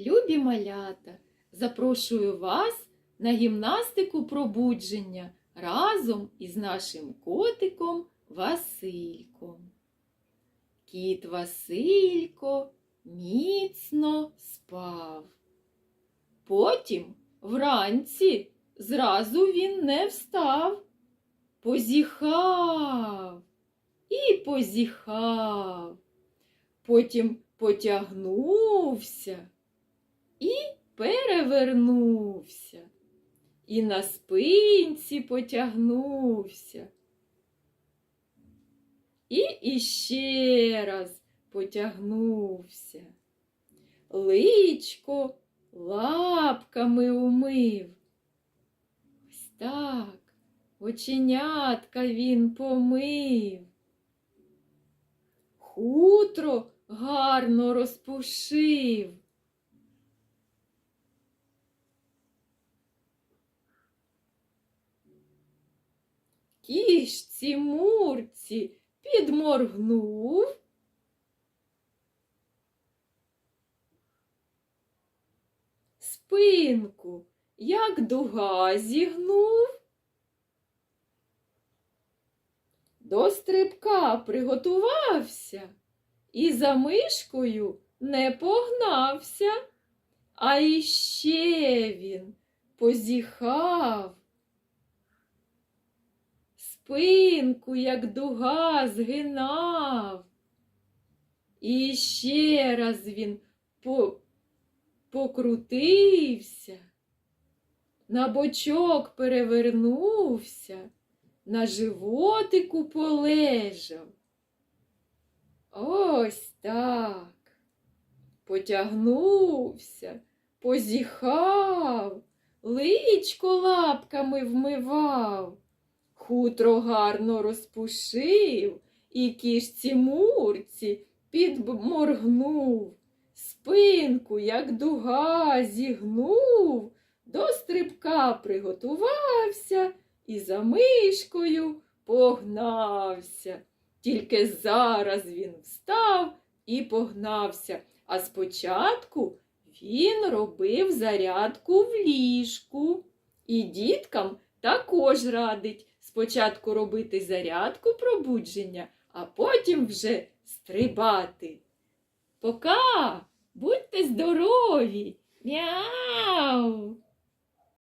Любі малята, запрошую вас на гімнастику пробудження разом із нашим котиком Васильком. Кіт Василько міцно спав. Потім вранці зразу він не встав, позіхав і позіхав. Потім потягнувся і перевернувся, і на спинці потягнувся. І іще раз потягнувся. Личко лапками умив. Ось так оченятка він помив. Хутро гарно розпушив. Кішці мурці підморгнув. Спинку, як дуга зігнув. До стрибка приготувався і за мишкою не погнався, а іще він позіхав. Спинку, як дуга, згинав. І ще раз він по... покрутився, на бочок перевернувся, на животику полежав. Ось так. Потягнувся, позіхав, личко лапками вмивав, хутро гарно розпушив і кішці мурці підморгнув, спинку, як дуга, зігнув, до стрибка приготувався і за мишкою погнався. Тільки зараз він встав і погнався, а спочатку він робив зарядку в ліжку. І діткам також радить спочатку робити зарядку пробудження, а потім вже стрибати. Пока! Будьте здорові! Мяу!